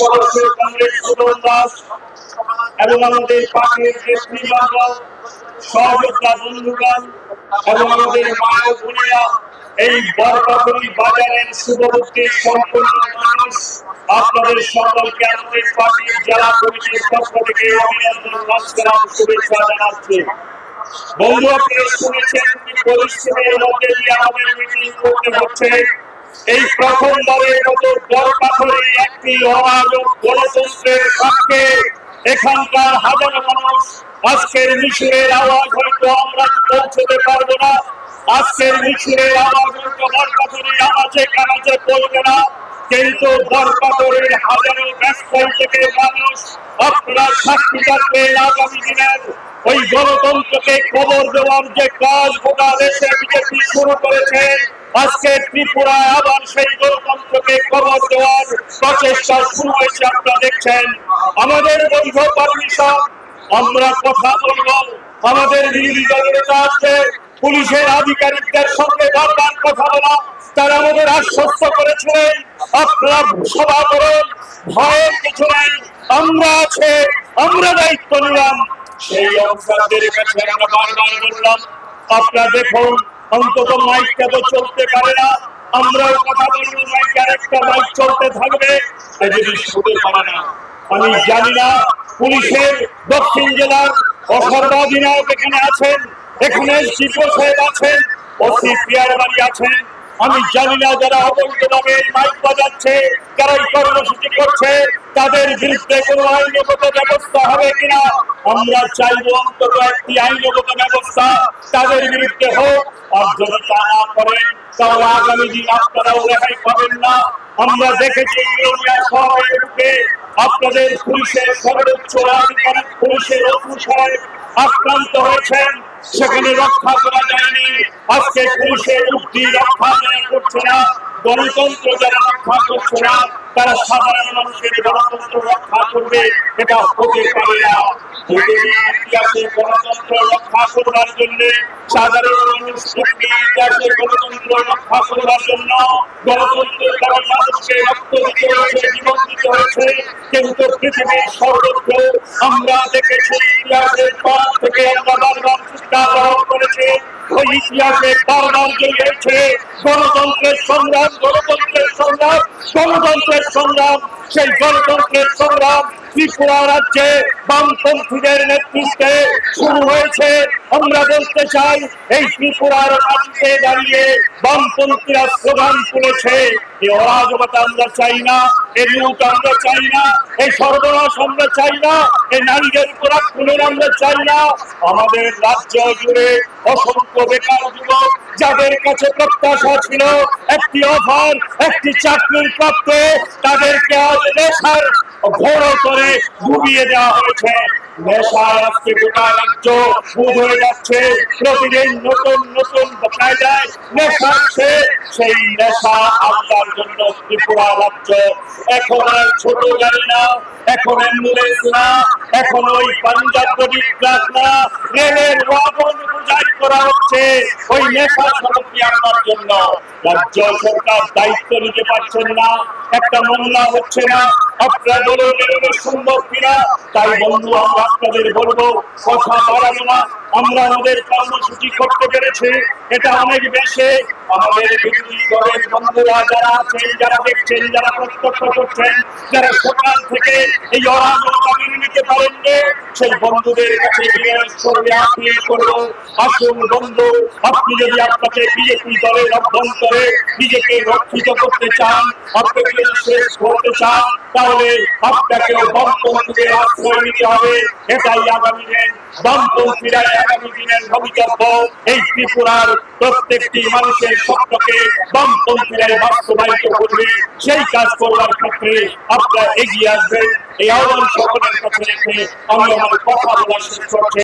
পাশের মানুষ, আপনাদের সকলকে আমাদের পার্টির জেলা কমিটির পক্ষ থেকে অভিনন্দন, নমস্কার শুভেচ্ছা জানাচ্ছি। বন্ধু, আপনারা শুনেছেন কি পরিশ্রমের মধ্যে দিয়ে আমাদের মিটিং করতে হচ্ছে? এই প্রথমবারের মতো বরপাথরে একটি অরাজক গণতন্ত্রের পক্ষে এখানকার হাজার মানুষ আজকের মিছিলের আওয়াজ হয়তো আমরা পৌঁছতে পারব না। আজকের মিছিলের আওয়াজ হয়তো বরপাথরে আওয়াজে কানাচে পড়বে না। কিন্তু বরপাথরের হাজারো ব্যবসায়ী থেকে মানুষ আপনারা সাক্ষী থাকবেন আগামী দিনের। ওই গণতন্ত্রকে খবর দেওয়ার যে কাজ গোটা দেশে বিজেপি শুরু করেছে আজকে ত্রিপুরায় আবার সেই গণতন্ত্রকে খবর দেওয়ার প্রচেষ্টা শুরু হয়েছে, আপনারা দেখছেন। আমাদের বৈধ পারমিশন আমরা কথা বলব। আমাদের বিরোধী দলের নেতা আছে পুলিশের আধিকারিকদের সঙ্গে বারবার কথা বলা, তারা আমাদের আশ্বস্ত করেছিলেন আপনারা সভা করুন, ভয়ের কিছু নেই, আমরা আছে, আমরা দায়িত্ব নিলাম। সেই অফিসারদের কাছে আমরা বারবার বললাম, আপনারা দেখুন অন্তত মাইকটা তো চলতে পারে না। আমরাও কথা বলব মাইক আরেকটা মাইক চলতে থাকবে। যদি পারে না, আমি জানি না, পুলিশের দক্ষিণ জেলার অসর্বাধিনায়ক এখানে আছেন, এখানে শিল্প সাহেব আছেন, ওসি পিয়ার বাড়ি আছেন। আমি জানি না যারা অবৈধভাবে এই মাইক বাজাচ্ছে যারা এই কর্মসূচি করছে, তাদের বিরুদ্ধে কোনো আইনগত ব্যবস্থা হবে কিনা? আমরা চাইব অন্তত একটি আইনগত ব্যবস্থা, তাদের বিরুদ্ধে হোক যদি তা না করেন তাহলে আগামী দিন আপনারাও রেহাই পাবেন না আমরা দেখেছি ইউনিয়া শহরের বুকে আপনাদের পুলিশের সর্বোচ্চ আধিকারিক পুলিশের অফিসার আক্রান্ত হয়েছেন সেখানে রক্ষা করা যায়নি আজকে পুলিশের উক্তি রক্ষা যারা করছে না গণতন্ত্র যারা রক্ষা করছে না তারা সাধারণ মানুষের গণতন্ত্র রক্ষা করবে, এটা হতে পারে না। গণতন্ত্র সাধারণ গণতন্ত্র গণতন্ত্রের হয়েছে কিন্তু আমরা দেখেছি গ্রহণ ওই গণতন্ত্রের সংগ্রাম গণতন্ত্রের সংগ্রাম গণতন্ত্রের সংগ্রাম, সেই গণতন্ত্রের সংগ্রাম ত্রিপুরা রাজ্যে বামপন্থীদের নেতৃত্বে শুরু হয়েছে। আমরা বলতে চাই, এই ত্রিপুরার রাজ্যে দাঁড়িয়ে বামপন্থীরা স্লোগান তুলেছে। অরাজকতা আমরা চাই না, এই লুট আমরা চাই না, এই সর্বনাশ আমরা চাই না, এই নারীদের উপর আক্রমণ আমরা চাই না। আমাদের রাজ্য জুড়ে অসংখ্য বেকার যুবক, যাদের কাছে প্রত্যাশা ছিল একটি অফার, একটি চাকরির প্রাপ্তে, তাদেরকে আজ নেশার ঘোর করে ডুবিয়ে দেওয়া হয়েছে। হয়ে নতুন নতুন কায়দায় নেশা আসছে সেই নেশা আপনার জন্য এখন আর ছোট না, এখন না, এখন ওই করা হচ্ছে, ওই নেশা সড়কি আনবার জন্য। রাজ্য সরকার দায়িত্ব নিতে পারছেন না, একটা মামলা হচ্ছে না। আপনারা এগুলো সম্ভব কিনা, তাই বন্ধু, আমরা আপনাদের না। আমরা আমাদের কর্মসূচি করতে পেরেছি, এটা অনেক বেশি। আমাদের বিরোধী বন্ধুরা যারা আছেন, যারা দেখছেন, যারা প্রত্যক্ষ করছেন, যারা সকাল থেকে এই অরাজকতা মেনে নিতে পারেননি সেই বন্ধুদের এই প্রত্যেকটি মানুষের স্বপ্নকে বামপন্থীরাই বাস্তবায়িত করবে। সেই কাজ করবার ক্ষেত্রে আপনারা এগিয়ে আসবেন। এই আহ্বান সকলের কাছে রেখে আমি আমার কথা বলা শেষ করছি